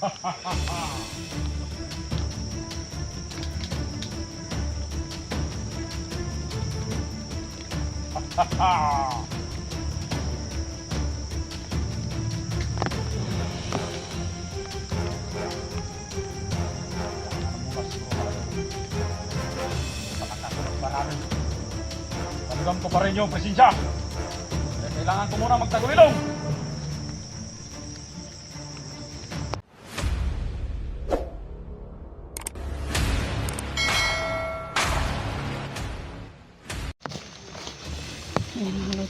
Tanggam ko pa rin yung presensya. Kaya kailangan ko muna magtagulilong.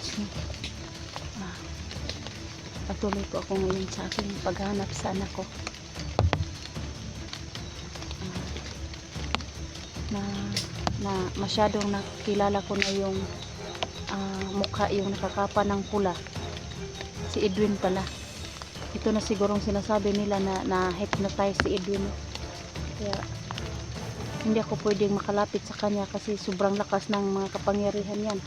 Lods no. Ah, patuloy po ako ngayon sa aking paghanap sa anak ko. Ah, na, na masyadong nakilala ko na yung ah, mukha yung nakakapa ng pula. Si Edwin pala. Ito na sigurong sinasabi nila na, na hypnotize si Edwin. Kaya hindi ako pwedeng makalapit sa kanya kasi sobrang lakas ng mga kapangyarihan yan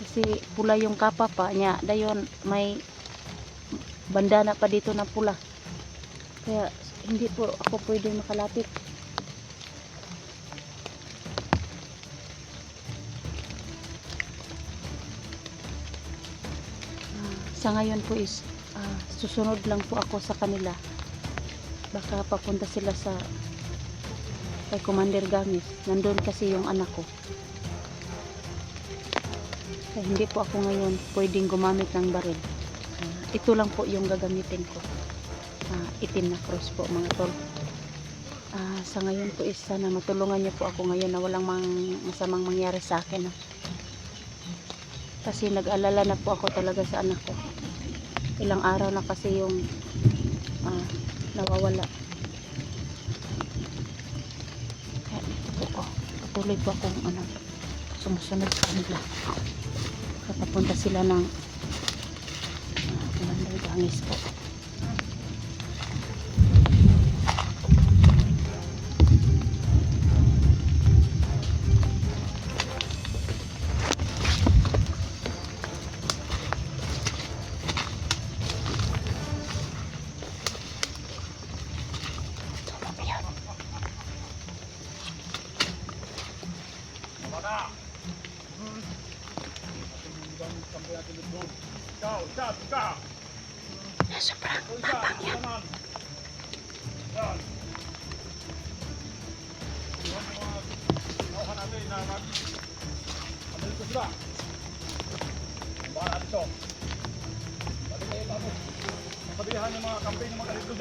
kasi pula yung kapa pa niya. Dayon may bandana pa dito na pula. Kaya hindi po ako pwedeng makalapit. Ah, sa ngayon po is ah, susunod lang po ako sa kanila. Baka papunta sila sa kay Commander Gamis. Nandun kasi yung anak ko kaya hindi po ako ngayon pwedeng gumamit ng baril. Ah, ito lang po yung gagamitin ko. Ah, itim na cross po mga tol. Ah, sa ngayon po is sana matulungan niyo po ako ngayon na walang mang, masamang mangyari sa akin. No? Kasi nag-alala na po ako talaga sa anak ko. Ilang araw na kasi yung ah, nawawala. Kaya ito po. Patuloy po akong ano, sumusunod sa kanila papunta sila ng uh, Commander Gangis po Balik kayo tapos. Sabihan yung mga campaign ng mga dito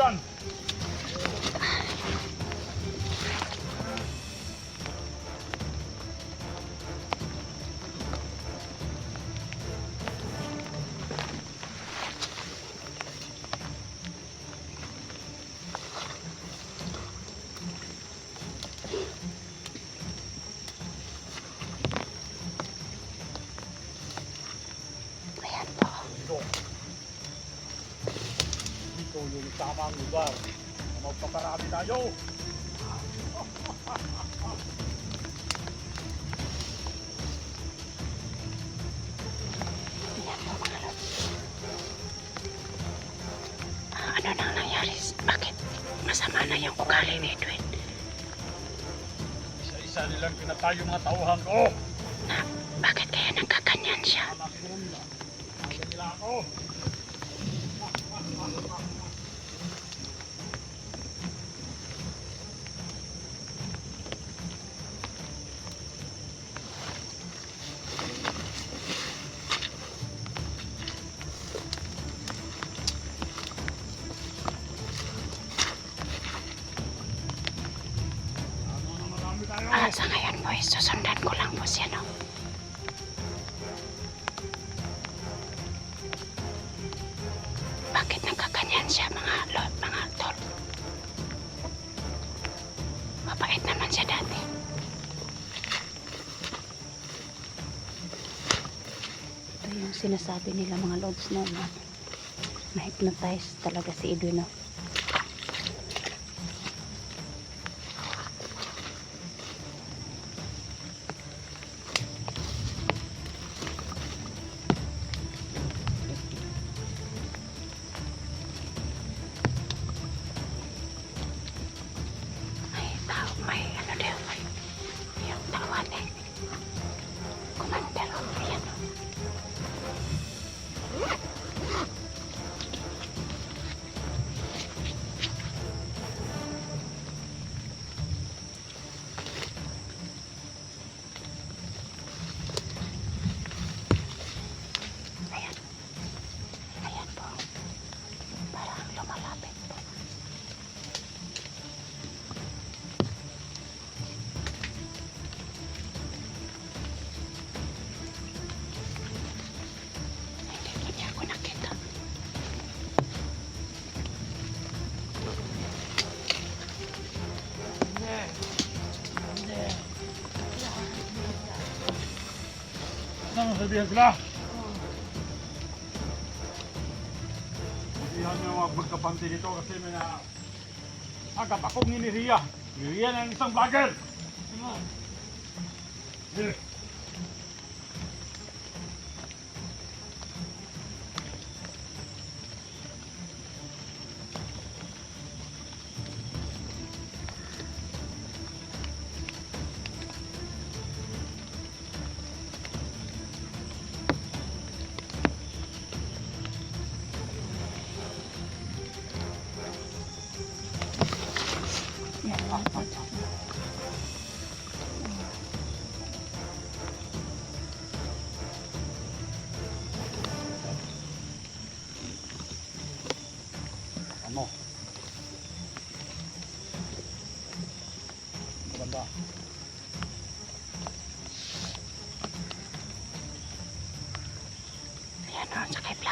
yung tamang lugar. na Magpaparami tayo. Ah, ano nang nangyari bakit masama na yung ugali ni Edwin Isa-isa nilang pinatayo mga tauhan ko. na bakit kaya nagkaganyan siya Anak nila ako. Sa ngayon po is susundan ko lang po siya no? Bakit nagkaganyan siya mga lord mga tol? Mabait naman siya dati. Ito yung sinasabi nila mga lords no na na-hypnotize talaga si Edwin no? Sabihan sila. Hindi niyo mga magkapante dito kasi may na agap akong ni Ria. Si Ria ng isang vlogger.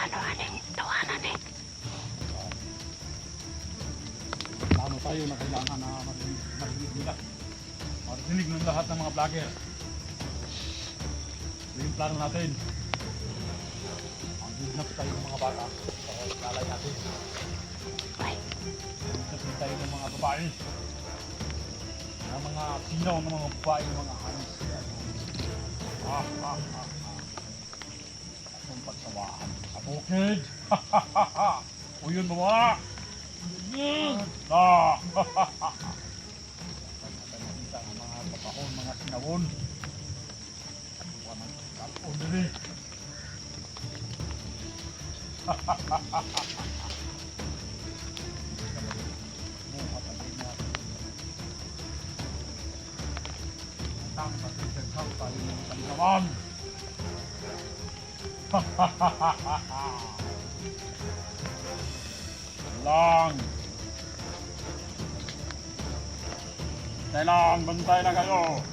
Plano aning tawanan eh. Plano tayo na kailangan na marinig, nila. Marinig ng lahat ng mga vlogger. Ito yung plano natin. Ang kidnap tayo ng mga bata lalay natin. Kasi tayo ng mga babae. Ng mga sino ng mga babae, mga hanis. Ah, ah, ah, ah. Ang pagsawaan sa bukid. o yun mga. Ah, Nakita ang mga kapahon, mga sinawon. Kuha ng kalpon dili. Muha pa din na. Tang pagkakang tayo ng tanggaman. Lang. Bantay na kayo.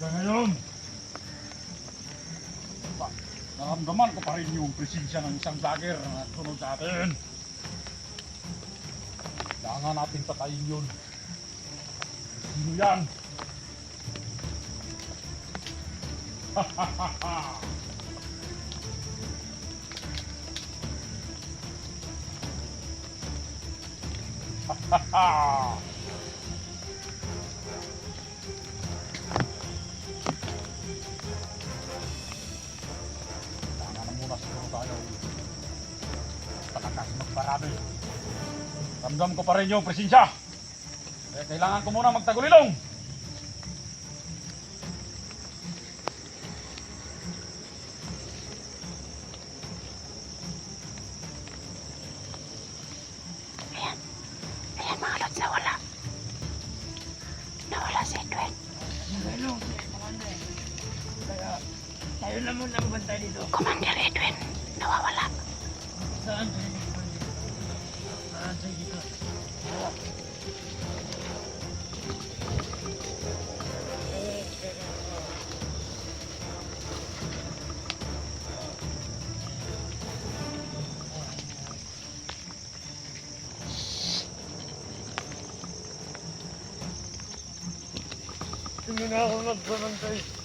Hanggang ngayon. Naramdaman ko pa rin yung presensya ng isang vlogger na sunod sa atin. Kailangan natin patayin yun. Sino yan? Tama na muna siguro tayo. Palakas magparami. Ramdam ko pa rin yung presensya. Kaya kailangan ko muna magtagulilong. Commander Edwin, nawawala. Saan? Saan dito? Hindi na ako nagbabantay.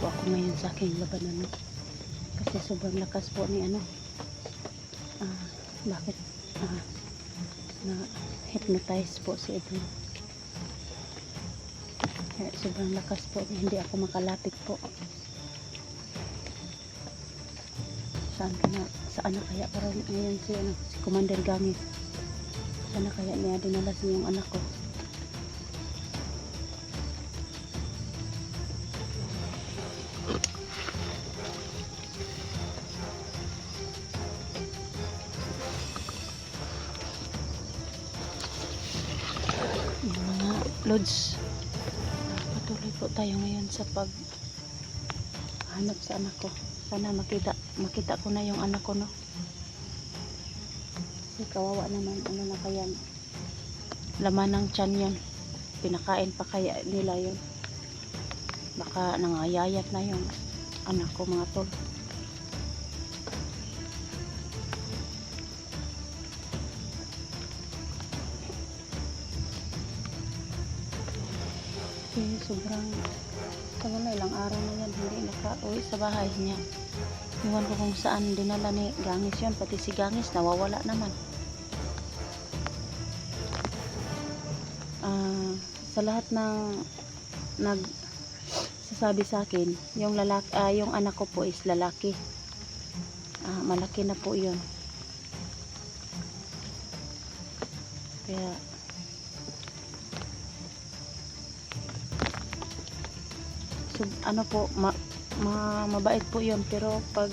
Po ako ngayon sa aking labanan? Kasi sobrang lakas po ni ano. Ah, bakit? Ah, na hypnotize po si Edwin. Kaya sobrang lakas po. Hindi ako makalapit po. Saan ka na? Saan na kaya parang ngayon si, ano, si Commander Gangit? Saan na kaya niya dinala sa yung anak ko? Lods. Patuloy po tayo ngayon sa pag hanap sa anak ko. Sana makita, makita ko na yung anak ko, no? Kasi kawawa naman, ano na kaya, laman ng tiyan yun. Pinakain pa kaya nila yun. Baka nangayayat na yung anak ko, mga tol. Kasi sobrang tagal na ilang araw na yan hindi naka-uwi sa bahay niya. Iwan ko kung saan dinala ni Gangis yun pati si Gangis nawawala naman. Ah, sa lahat ng nag sasabi sa akin yung lalaki ah, yung anak ko po is lalaki. Ah, malaki na po yun. Kaya so, ano po ma, ma- mabait po yun. Pero pag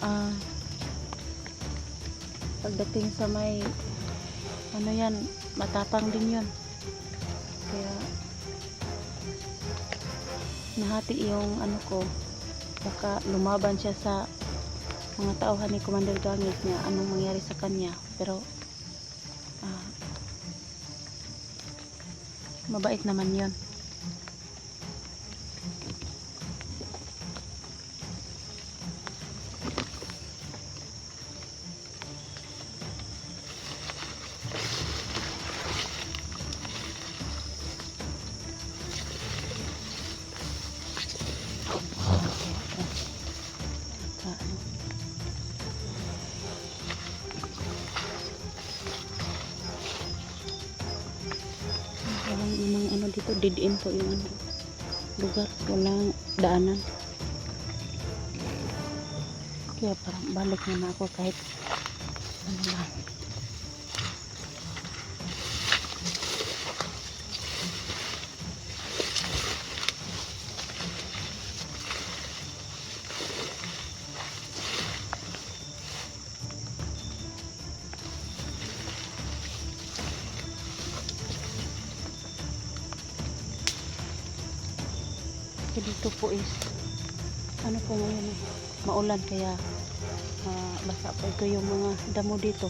ah pagdating sa may ano yan matapang din yun. Kaya nahati yung ano ko baka lumaban siya sa mga tauhan ni Commander Gangis niya anong mangyari sa kanya. Pero ah, mabait naman yun end po yung ano, lugar, walang daanan. Kaya parang balik na ako kahit ano lang. Kasi dito po is ano po ngayon eh, maulan kaya ah, basa po ito yung mga damo dito